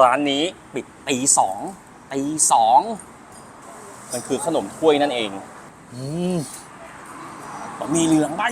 ร้านนี้ปิดตีสองตีสองมันคือขนมถ้วยนั่นเอง อืมบะหมี่เหลืองใบ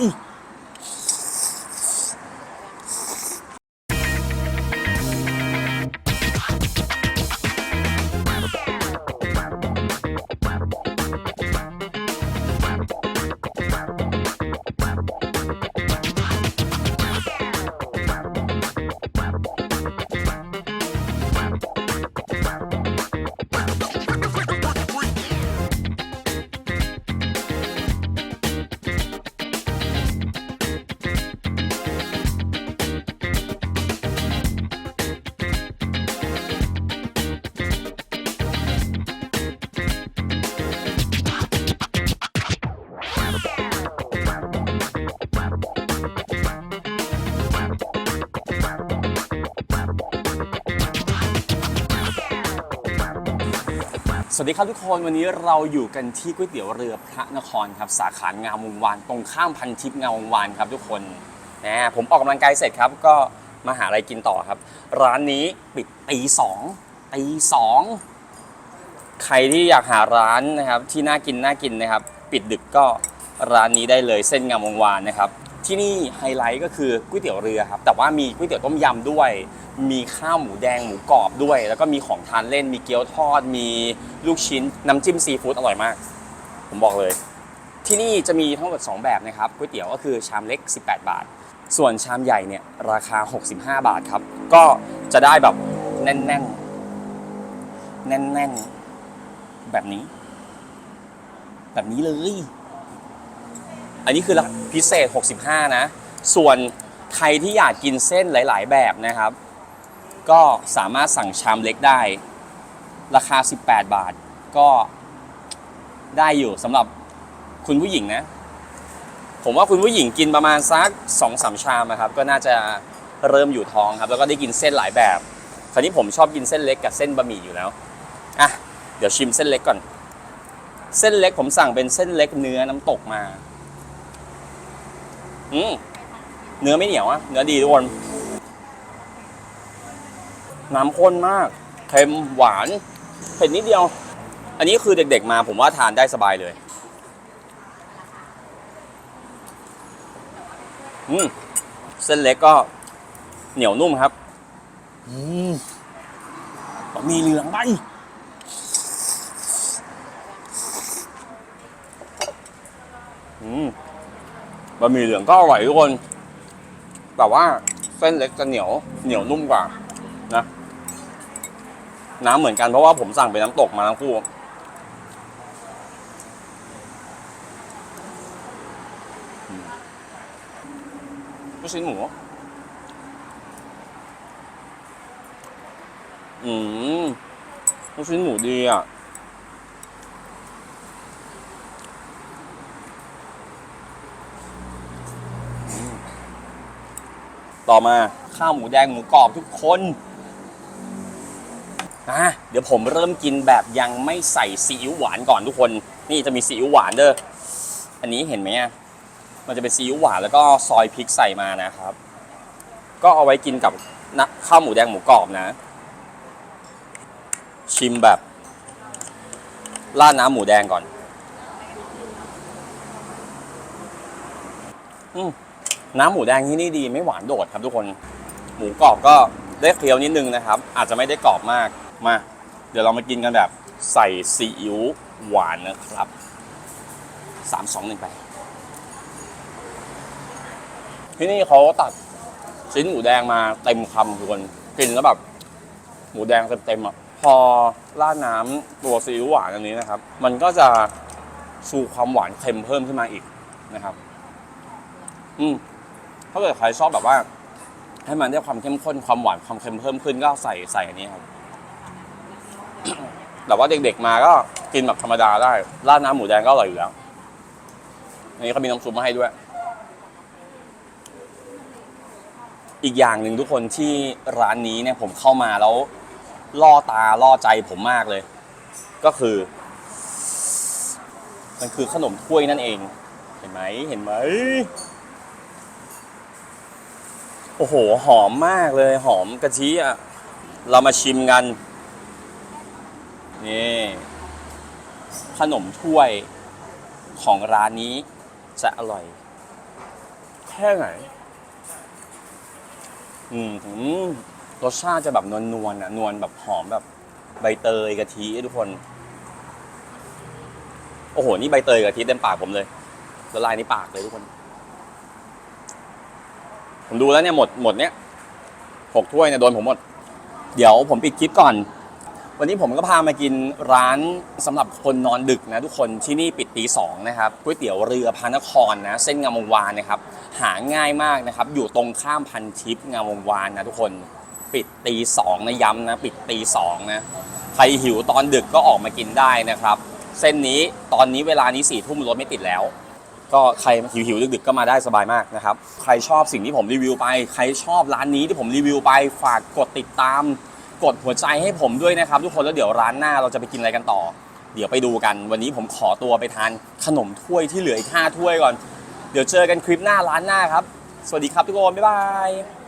สวัสดีครับทุกคนวันนี้เราอยู่กันที่ก๋วยเตี๋ยวเรือพระนครครับสาขางามวงวานตรงข้ามพันทิพย์งามวงวานครับทุกคนนะผมออกกำลังกายเสร็จครับ ก็มาหาอะไรกินต่อครับ ร้านนี้ปิดตีสองตีสองใครที่อยากหาร้านนะครับที่น่ากินน่ากินนะครับ ปิดดึกก็ร้านนี้ได้เลยเส้นงามวงวานนะครับ ที่นี่ไฮไลท์ก็คือก๋วยเตี๋ยวเรือครับ แต่ว่ามีก๋วยเตี๋ยวต้มยำด้วย มีข้าวหมูแดงหมูกรอบด้วย แล้วก็มีของทานเล่น มีเกี๊ยวทอด มีลูกชิ้น น้ำจิ้มซีฟู้ดอร่อยมาก ผมบอกเลย ที่นี่จะมีทั้งหมด 2 แบบนะครับก๋วยเตี๋ยวก็คือชามเล็ก 18 บาท ส่วนชามใหญ่เนี่ยราคา 65 บาทครับ ก็จะได้แบบแน่นๆ แน่นๆ แบบนี้ แบบนี้เลย อันนี้คือพิเศษ 65 นะ ส่วนใครที่อยากกินเส้นหลาย ๆ แบบนะครับ ก็สามารถสั่งชามเล็กได้ ราคา 18 บาทก็ได้อยู่สำหรับคุณผู้หญิงนะ ผมว่าคุณผู้หญิงกินประมาณสัก2-3สามชามอะครับ ก็น่าจะเริ่มอยู่ท้องครับ แล้วก็ได้กินเส้นหลายแบบคราวนี้ผมชอบกินเส้นเล็กกับเส้นบะหมี่อยู่แล้วอะเดี๋ยวชิมเส้นเล็กก่อน เส้นเล็กผมสั่งเป็นเส้นเล็กเนื้อน้ำตกมา อืมเนื้อไม่เหนียวอะเนื้อดีทุกคน น้ำข้นมาก เค็มหวาน เผ็ดนิดเดียว อันนี้คือเด็กๆมาผมว่าทานได้สบายเลย อืม เส้นเล็กก็เหนียวนุ่มครับ อืมบะหมี่เหลืองใบอืม บะหมี่เหลืองก็อร่อยทุกคนแต่ว่าเส้นเล็กจะเหนียวเหนียวนุ่มกว่านะ น้ำเหมือนกันเพราะว่าผมสั่งเป็นน้ำตกมาทั้งคู่อืมลูกชิ้นหมูอืมลูกชิ้นหมูดีอะ ต่อมาข้าวหมูแดงหมูกรอบทุกคนอะเดี๋ยวผมเริ่มกินแบบยังไม่ใส่ซีอิ๊วหวานก่อนทุกคน นี่จะมีซีอิ๊วหวานเด้ออันนี้เห็นไหมอะมันจะเป็นซีอิ๊วหวานแล้วก็ซอยพริกใส่มานะครับ ก็เอาไว้กินกับนะข้าวหมูแดงหมูกรอบนะ ชิมแบบราดน้ำหมูแดงก่อน อืม น้ำหมูแดงที่นี่ดีไม่หวานโดดครับทุกคน หมูกรอบก็ได้เคี้ยวนิดนึงนะครับ อาจจะไม่ได้กรอบมากมา เดี๋ยวเรามากินกันแบบใส่ซีอิ๊วหวานนะครับสามสองหนึ่งไปที่นี่เขาตัดชิ้นหมูแดงมาเต็มคำทุกคนกินแล้วแบบ หมูแดงเต็มๆอะพอราดน้ำตัวซีอิ๊วหวานอันนี้นะครับ มันก็จะชูความหวานเค็มเพิ่มขึ้นมาอีกนะครับ อืม ถ้าเกิดใครชอบแบบว่า ให้มันได้ความเข้มข้นความหวานความเค็มเพิ่มขึ้นก็ใส่ใส่อันนี้ครับ แต่ว่าเด็กๆมาก็กินแบบธรรมดาได้ราดน้ำหมูแดงก็อร่อยอยู่แล้วอันนี้เขามีน้ำซุปมาให้ด้วย อีกอย่างหนึ่งทุกคนที่ร้านนี้เนี่ยผมเข้ามาแล้ว ล่อตาล่อใจผมมากเลย ก็คือ มันคือขนมถ้วยนั่นเอง เห็นไหมเห็นไหม โอ้โห หอมมากเลย หอมกะทิอะ เรามาชิมกัน นี่ ขนมถ้วยของร้านนี้จะอร่อย แค่ไหน อืมรสชาติจะแบบนวลนวลๆอะนวลแบบหอมแบบ ใบเตยกะทิทุกคน โอ้โห นี่ใบเตยกะทิเต็มปากผมเลยละลายในปากเลยทุกคน ผมดูแล้วเนี่ยหมดหมดเนี้ยหกถ้วยเนี่ยโดนผมหมด เดี๋ยวผมปิดคลิปก่อน วันนี้ผมก็พามากินร้านสำหรับคนนอนดึกนะทุกคนที่นี่ปิดตีสองนะครับก๋วยเตี๋ยวเรือพระนครนะเส้นงามวงวานนะครับ หาง่ายมากนะครับ อยู่ตรงข้ามพันทิพย์งามวงวานนะทุกคนปิดตีสองนะย้ำนะปิดตีสองนะใครหิวตอนดึกก็ออกมากินได้นะครับ เส้นนี้ตอนนี้เวลานี้สี่ทุ่มรถไม่ติดแล้ว ก็ใครหิวหิวๆดึกๆก็มาได้สบายมากนะครับ ใครชอบสิ่งที่ผมรีวิวไป ใครชอบร้านนี้ที่ผมรีวิวไปฝากกดติดตาม กดหัวใจให้ผมด้วยนะครับทุกคนแล้วเดี๋ยวร้านหน้าเราจะไปกินอะไรกันต่อ เดี๋ยวไปดูกัน วันนี้ผมขอตัวไปทานขนมถ้วยที่เหลืออีกห้าถ้วยก่อน เดี๋ยวเจอกันคลิปหน้าร้านหน้าครับ สวัสดีครับทุกคนบ๊ายบาย